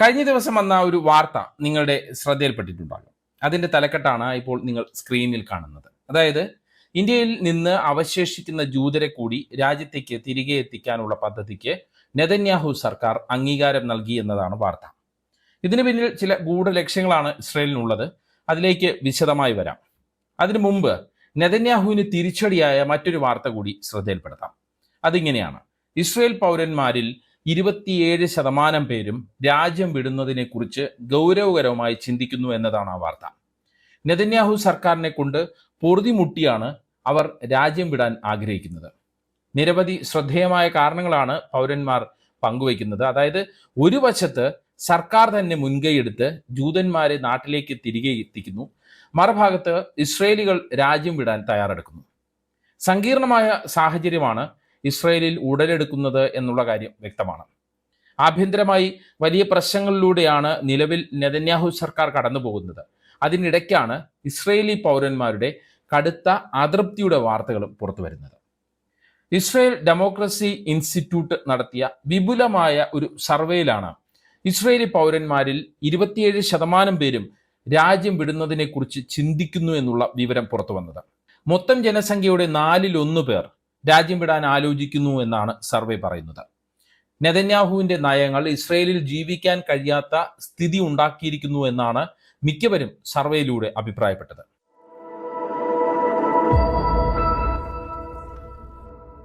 കഴിഞ്ഞ ദിവസം വന്ന ഒരു വാർത്ത നിങ്ങളുടെ ശ്രദ്ധയിൽപ്പെട്ടിട്ടുണ്ടാകും. അതിന്റെ തലക്കെട്ടാണ് ഇപ്പോൾ നിങ്ങൾ സ്ക്രീനിൽ കാണുന്നത്. അതായത് ഇന്ത്യയിൽ നിന്ന് അവശേഷിക്കുന്ന ജൂതരെ കൂടി രാജ്യത്തേക്ക് തിരികെ എത്തിക്കാനുള്ള പദ്ധതിക്ക് നെതന്യാഹു സർക്കാർ അംഗീകാരം നൽകി എന്നതാണ് വാർത്ത. ഇതിനു പിന്നിൽ ചില ഗൂഢലക്ഷ്യങ്ങളാണ് ഇസ്രയേലിനുള്ളത്. അതിലേക്ക് വിശദമായി വരാം. അതിനു മുമ്പ് നെതന്യാഹുവിന് തിരിച്ചടിയായ മറ്റൊരു വാർത്ത കൂടി ശ്രദ്ധയിൽപ്പെടുത്താം. അതിങ്ങനെയാണ്. ഇസ്രയേൽ പൗരന്മാരിൽ ഇരുപത്തിയേഴ് ശതമാനം പേരും രാജ്യം വിടുന്നതിനെ കുറിച്ച് ഗൗരവകരമായി ചിന്തിക്കുന്നു എന്നതാണ് ആ വാർത്ത. നെതന്യാഹു സർക്കാരിനെ കൊണ്ട് പൊറുതിമുട്ടിയാണ് അവർ രാജ്യം വിടാൻ ആഗ്രഹിക്കുന്നത്. നിരവധി ശ്രദ്ധേയമായ കാരണങ്ങളാണ് പൗരന്മാർ പങ്കുവയ്ക്കുന്നത്. അതായത് ഒരു വശത്ത് സർക്കാർ തന്നെ മുൻകൈയെടുത്ത് ജൂതന്മാരെ നാട്ടിലേക്ക് തിരികെ എത്തിക്കുന്നു. മറുഭാഗത്ത് ഇസ്രയേലികൾ രാജ്യം വിടാൻ തയ്യാറെടുക്കുന്നു. സങ്കീർണമായ സാഹചര്യമാണ് ഇസ്രയേലിൽ ഉടലെടുക്കുന്നത് എന്നുള്ള കാര്യം വ്യക്തമാണ്. ആഭ്യന്തരമായി വലിയ പ്രശ്നങ്ങളിലൂടെയാണ് നിലവിൽ നെതന്യാഹു സർക്കാർ കടന്നു പോകുന്നത് അതിനിടയ്ക്കാണ് ഇസ്രയേലി പൗരന്മാരുടെ കടുത്ത അതൃപ്തിയുടെ വാർത്തകളും പുറത്തു വരുന്നത്. ഇസ്രയേൽ ഡെമോക്രസി ഇൻസ്റ്റിറ്റ്യൂട്ട് നടത്തിയ വിപുലമായ ഒരു സർവേയിലാണ് ഇസ്രയേലി പൗരന്മാരിൽ ഇരുപത്തിയേഴ് ശതമാനം പേരും രാജ്യം വിടുന്നതിനെക്കുറിച്ച് ചിന്തിക്കുന്നു എന്നുള്ള വിവരം പുറത്തു വന്നത്. മൊത്തം ജനസംഖ്യയുടെ നാലിലൊന്ന് പേർ രാജ്യം വിടാൻ ആലോചിക്കുന്നു എന്നാണ് സർവേ പറയുന്നത്. നെതന്യാഹുവിന്റെ നയങ്ങൾ ഇസ്രയേലിൽ ജീവിക്കാൻ കഴിയാത്ത സ്ഥിതി ഉണ്ടാക്കിയിരിക്കുന്നു എന്നാണ് മിക്കവരും സർവേയിലൂടെ അഭിപ്രായപ്പെട്ടത്.